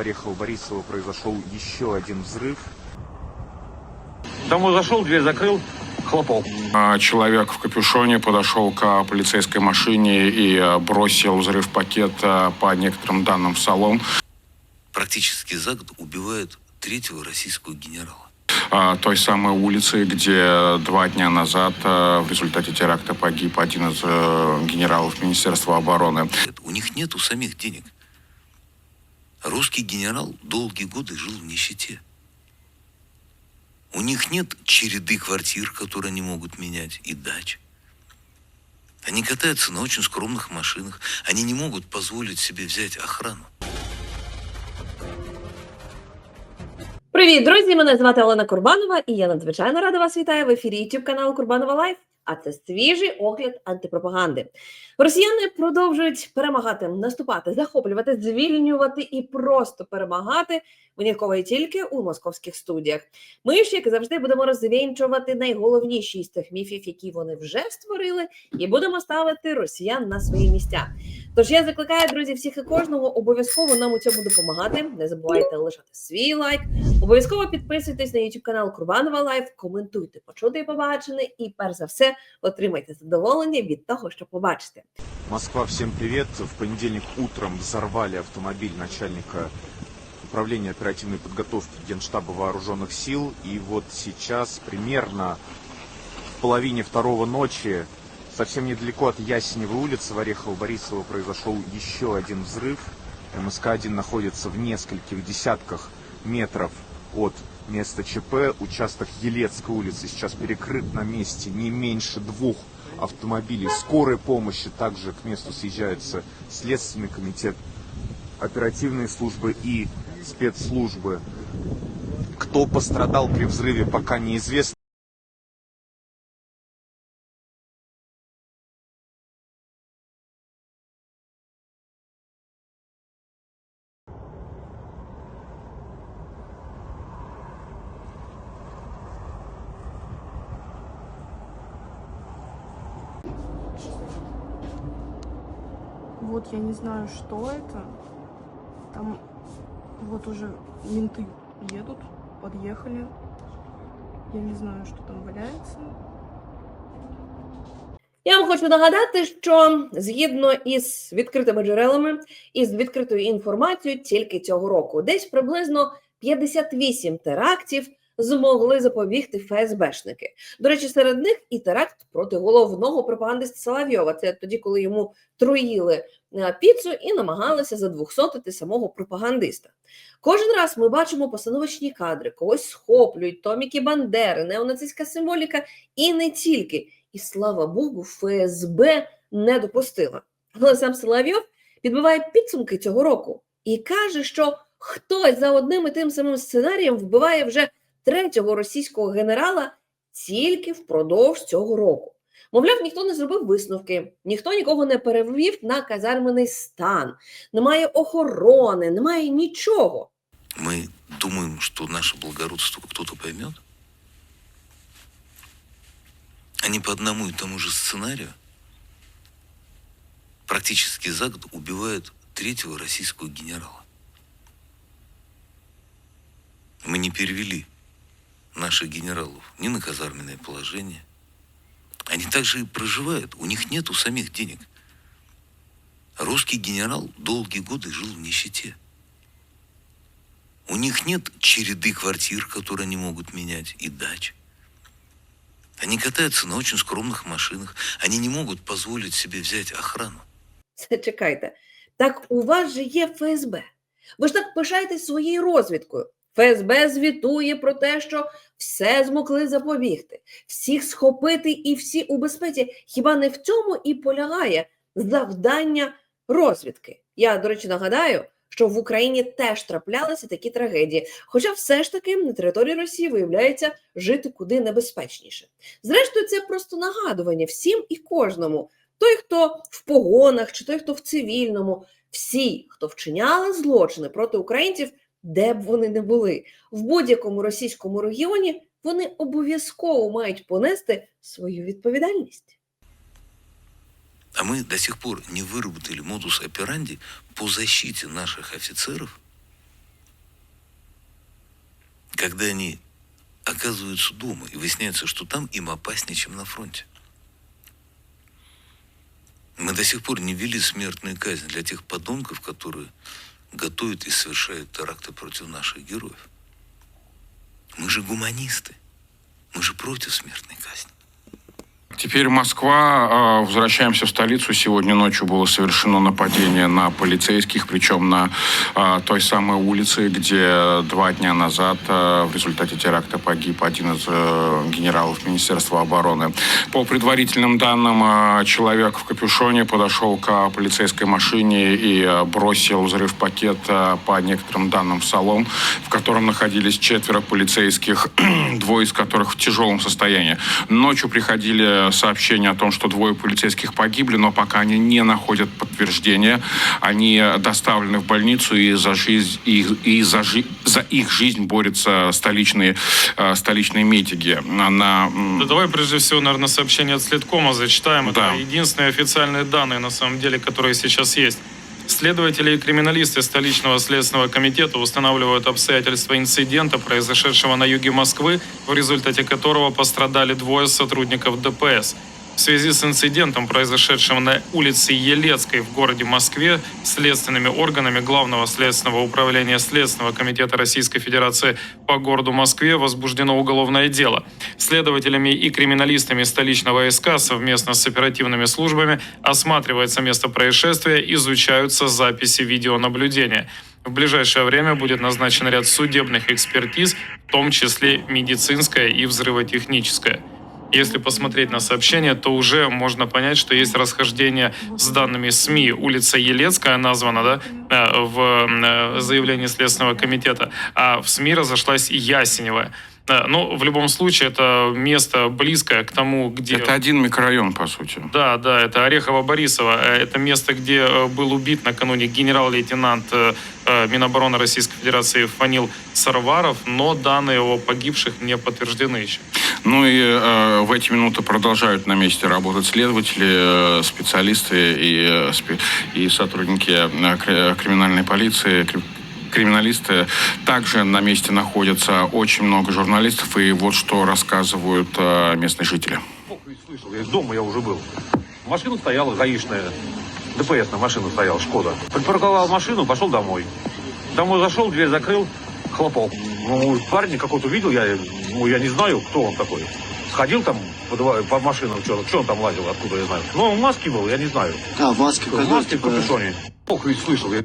Орехово-Борисово произошел еще один взрыв. Домой зашел, дверь закрыл, хлопок. А, Человек в капюшоне подошел к полицейской машине и э, бросил взрыв-пакет э, по некоторым данным в салон. Практически за год убивают третьего российского генерала. А, той самой улицы, где два дня назад э, в результате теракта погиб один из э, генералов Министерства обороны. У них нет у самих денег. Русский генерал долгие годы жил в нищете. У них нет череды квартир, которые они могут менять, и дач. Они катаются на очень скромных машинах. Они не могут позволить себе взять охрану. Привіт, друзі! Мене звати Олена Курбанова, і я надзвичайно рада вас вітаю в ефірі YouTube каналу Курбанова Лайф. А це свіжий огляд антипропаганди. Росіяни продовжують перемагати, наступати, захоплювати, звільнювати і просто перемагати винятково і тільки у московських студіях. Ми ж, як завжди, будемо розвінчувати найголовніші з тих міфів, які вони вже створили, і будемо ставити росіян на свої місця. Тож я закликаю, друзі, всіх і кожного обов'язково нам у цьому допомагати. Не забувайте лишати свій лайк, Обов'язково підписуйтесь на YouTube канал Курбанова Лайф, коментуйте, почути і побачене, і перш за все отримайте задоволення від того, що побачите. Москва, всем привет. В понедельник утром взорвали автомобиль начальника управления оперативной подготовки Генштаба Вооруженных сил. И вот сейчас, примерно в половине второго ночи, совсем недалеко от Ясеневой улицы в Орехово-Борисово произошел еще один взрыв. МСК-1 находится в нескольких десятках метров от места ЧП. Участок Елецкой улицы сейчас перекрыт на месте не меньше двух автомобилей скорой помощи. Также к месту съезжается Следственный комитет, оперативные службы и спецслужбы. Кто пострадал при взрыве, пока неизвестно. Вот я не знаю, что это. Там вот уже менты едут, подъехали. Я не знаю, что там валяется. Я вам хочу нагадати, що згідно із відкритими джерелами і з відкритою інформацією, тільки цього року десь приблизно 58 терактів змогли запобігти ФСБшники. До речі, серед них і теракт проти головного пропагандиста Соловйова. Це тоді, коли йому труїли е, піцу і намагалися задвухсотити самого пропагандиста. Кожен раз ми бачимо постановочні кадри, когось схоплюють, томіки Бандери, неонацистська символіка і не тільки. І слава Богу, ФСБ не допустила. Але сам Соловйов підбиває підсумки цього року і каже, що хтось за одним і тим самим сценарієм вбиває вже третього російського генерала тільки впродовж цього року. Мовляв, ніхто не зробив висновки, ніхто нікого не перевів на казармений стан, немає охорони, немає нічого. Мы думаем, что наше благородство кто-то поймет? Они по одному и тому же сценарию практически за год убивают третьего российского генерала. Мы не перевели наших генералов ни на казарменное положение. Они также и проживают, у них нет у самих денег. Русский генерал долгие годы жил в нищете. У них нет череды квартир, которые они могут менять, и дач. Они катаются на очень скромных машинах. Они не могут позволить себе взять охрану. Чекайте, так у вас же є ФСБ. Ви ж так пишаєтесь своєю розвідкою. ФСБ звітує про те, що все змогли запобігти, всіх схопити і всі у безпеці. Хіба не в цьому і полягає завдання розвідки? Я, до речі, нагадаю, що в Україні теж траплялися такі трагедії. Хоча все ж таки на території Росії виявляється жити куди небезпечніше. Зрештою, це просто нагадування всім і кожному. Той, хто в погонах, чи той, хто в цивільному, всі, хто вчиняли злочини проти українців, де б вони не були, в будь-якому російському регіоні, вони обов'язково мають понести свою відповідальність. А мы до сих пор не выработали модус операнди по защите наших офицеров когда они оказываются дома и выясняется, что там им опаснее, чем на фронте. Мы до сих пор не ввели смертную казнь для тех подонков, которые готовят и совершают теракты против наших героев. Мы же гуманисты. Мы же против смертной казни. Теперь Москва. Э, Возвращаемся в столицу. Сегодня ночью было совершено нападение на полицейских, причем на э, той самой улице, где два дня назад э, в результате теракта погиб один из э, генералов Министерства обороны. По предварительным данным, человек в капюшоне подошел к полицейской машине и бросил взрыв-пакет э, по некоторым данным в салон, в котором находились четверо полицейских, двое из которых в тяжелом состоянии. Ночью приходили сообщения о том, что двое полицейских погибли, но пока они не находят подтверждения. Они доставлены в больницу, и за, жизнь, и, и за, жи- за их жизнь борются столичные, э, столичные медики. На, Да давай прежде всего, наверное, сообщение от Следкома зачитаем. Да. Это единственные официальные данные, на самом деле, которые сейчас есть. Следователи и криминалисты столичного следственного комитета устанавливают обстоятельства инцидента, произошедшего на юге Москвы, в результате которого пострадали двое сотрудников ДПС. В связи с инцидентом, произошедшим на улице Елецкой в городе Москве, следственными органами Главного следственного управления Следственного комитета Российской Федерации по городу Москве возбуждено уголовное дело. Следователями и криминалистами столичного СК совместно с оперативными службами осматривается место происшествия, изучаются записи видеонаблюдения. В ближайшее время будет назначен ряд судебных экспертиз, в том числе медицинская и взрывотехническая. Если посмотреть на сообщение, то уже можно понять, что есть расхождение с данными СМИ. Улица Елецкая названа да, э, в э, заявлении Следственного комитета, а в СМИ разошлась Ясенева. Э, Ну, в любом случае, это место близкое к тому, где... это один микрорайон, по сути. Да, да, это Орехово-Борисово. Это место, где был убит накануне генерал-лейтенант Минобороны Российской Федерации Фанил Сарваров, но данные о погибших не подтверждены еще. Ну и э, в эти минуты продолжают на месте работать следователи, э, специалисты и, э, и сотрудники э, кри- криминальной полиции, кри- криминалисты. Также на месте находятся очень много журналистов, и вот что рассказывают э, местные жители. Слышал, я из дома я уже был. Машина стояла гаишная. ДПС на машину стояла, Шкода. Припарковал машину, пошел домой. Домой зашел, дверь закрыл, хлопок. Ну, парень какой-то увидел, я, ну, я не знаю, кто он такой. Сходил там по, два- по машинам, что, что он там лазил, откуда я знаю. Ну, он в маске был, я не знаю. А, в маске В какой, маске, в типа, капюшоне. Ох, и слышал. Я...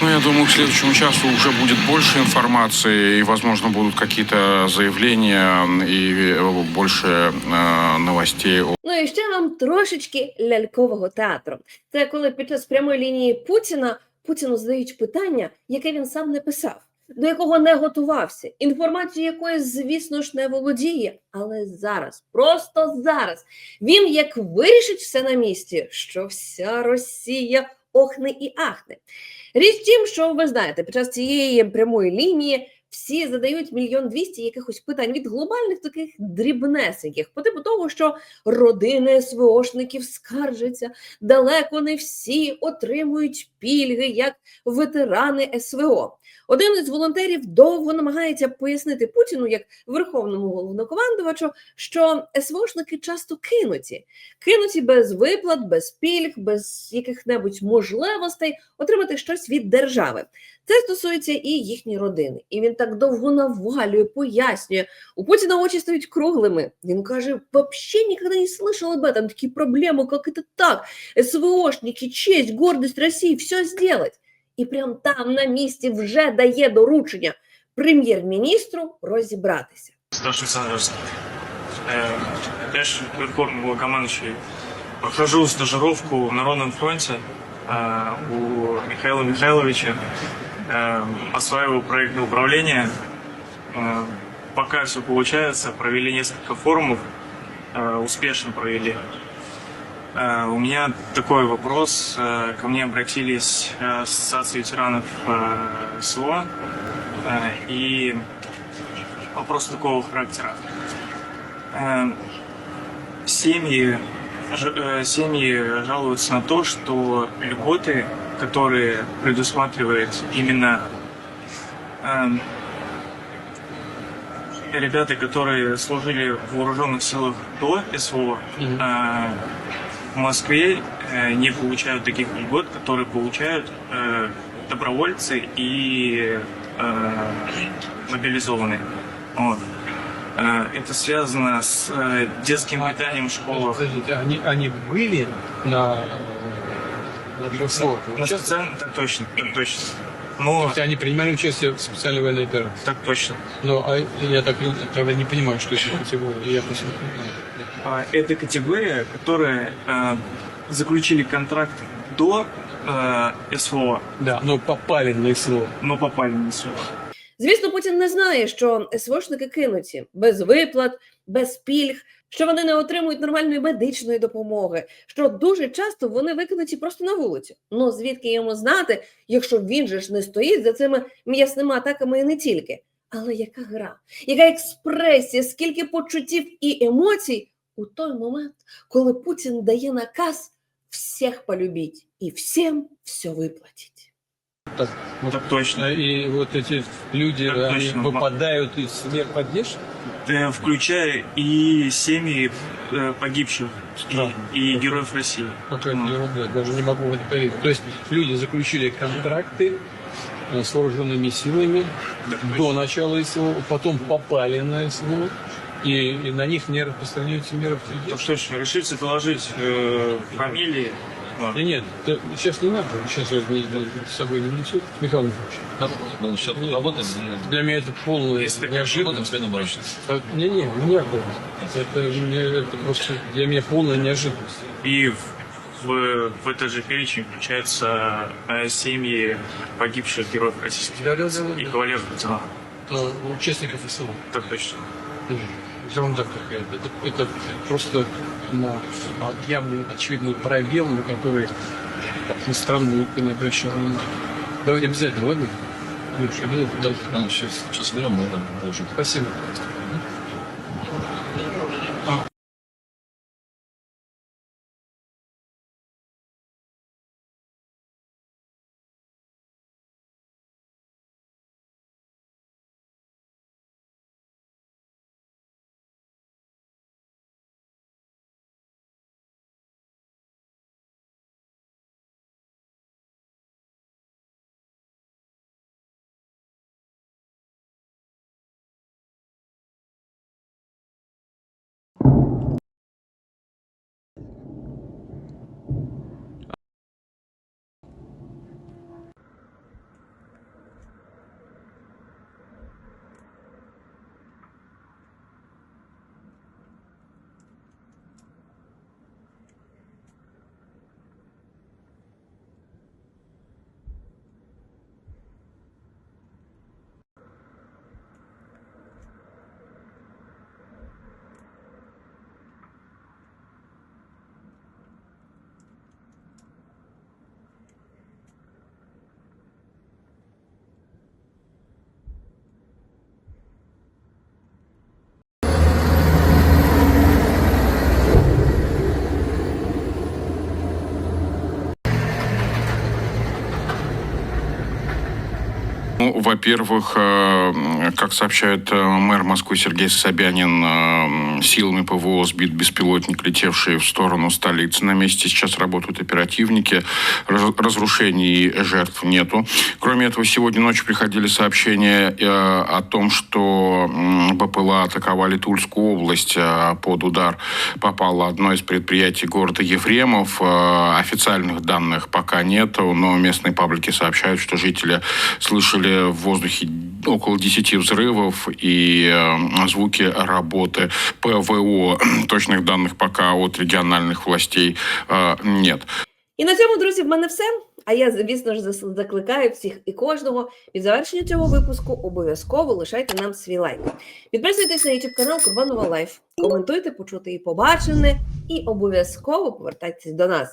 Ну, я думаю, к следующему часу уже будет больше информации, и, возможно, будут какие-то заявления и э, больше э, новостей о Ну і ще вам трошечки лялькового театру. Це коли під час прямої лінії Путіна Путіну задають питання, яке він сам не писав, до якого не готувався, інформацію якої, звісно ж, не володіє. Але зараз, просто зараз, він як вирішить все на місці, що вся Росія охне і ахне. Річ тім, що ви знаєте, під час цієї прямої лінії всі задають мільйон двісті якихось питань від глобальних таких дрібнесеньких, по типу того, що родини СВОшників скаржаться, далеко не всі отримують пільги як ветерани СВО. Один із волонтерів довго намагається пояснити Путіну як верховному головнокомандувачу, що СВОшники часто кинуті, кинуті без виплат, без пільг, без яких-небудь можливостей отримати щось від держави. Це стосується і їхньої родини. І він так довго навалює, пояснює. У Путіна очі стають круглими. Він каже: вообще никогда не слышал об этом, такие проблемы, как это так? СВОшники, честь, гордость Росії, все сделать. І прям там на місці вже дає доручення прем'єр-міністру розібратися. Старший Александровский. Э, Теж верховный главкомандующий. Прохожу стажировку в Народном фронте э, у Михаила Михайловича. Э, Осваиваю проектное управление. Э, Пока все получается. Провели несколько форумов. э, Успешно провели. Э, У меня такой вопрос. Э, Ко мне обратились э, Ассоциация ветеранов СВО. И вопрос такого характера. Семьи, семьи жалуются на то, что льготы, которые предусматривает именно ребята, которые служили в вооруженных силах до СВО, э, в Москве э, не получают таких льгот, которые получают э, добровольцы и э, мобилизованные. Вот. Это связано с детским питанием в школах. Подождите, они, они были на, на? На специально, так точно, так точно. То Но есть они принимали участие в специальной военной операции? так точно. Но а я так тогда не понимаю, что это категория. Я просто понимаю. А, Это категория, которая э, заключили контракт до э, СВО, Да, но попали на СВО. но попали на СВО. Звісно, Путін не знає, що СВОшники кинуті без виплат, без пільг, що вони не отримують нормальної медичної допомоги, що дуже часто вони викинуті просто на вулицю. Ну звідки йому знати, якщо він же ж не стоїть за цими м'ясними атаками і не тільки. Але яка гра, яка експресія, скільки почуттів і емоцій у той момент, коли Путін дає наказ всіх полюбіть і всім все виплатить. Так, вот, Так точно. И вот эти люди, Так они точно. выпадают из мер поддержки? Э, Включая и семьи э, погибших, Да. и, и героев России. Какая-то Ну. ерунда, даже не могу в это поверить. То есть люди заключили контракты э, с вооруженными силами до начала СВО, потом попали на СВО, и, и на них не распространяются меры Так поддержки. точно. Решите доложить э, фамилии. Да нет, да сейчас не надо, сейчас я не- с собой не несу. Михаил Михайлович, для меня это полная Если неожиданность. А, Не, не, не было. Это, мне, это просто для меня полная неожиданность. И в, в, в этот же перечень включаются э, семьи погибших героев российских Да, да, да, и кавалеров. Да, Ну, участников СВО. так точно. Ерунда какая-то. Это, это просто на явный очевидный пробел, на который, как ни странно, не обращал внимания. Давайте обязательно, ладно? Обязательно. Да, сейчас, сейчас берем, положим. Спасибо. Ну, во-первых, э, как сообщает э, мэр Москвы Сергей Собянин, э, силами ПВО сбит беспилотник, летевший в сторону столицы. На месте сейчас работают оперативники. Раз- Разрушений и жертв нету. Кроме этого, сегодня ночью приходили сообщения о том, что БПЛА атаковали Тульскую область. Под удар попало одно из предприятий города Ефремов. Официальных данных пока нет, но местные паблики сообщают, что жители слышали в воздухе около 10 взрывов и э, звуки работы ПВО. Точных данных пока от региональных властей э, нет. І на цьому, друзі, в мене все. А я, звісно ж, зас- закликаю всіх і кожного під завершення цього випуску обов'язково лишайте нам свій лайк. Підписуйтесь на YouTube канал Курбанова Лайф, коментуйте, почути і побачене, і обов'язково повертайтесь до нас.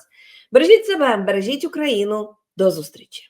Бережіть себе, бережіть Україну. До зустрічі!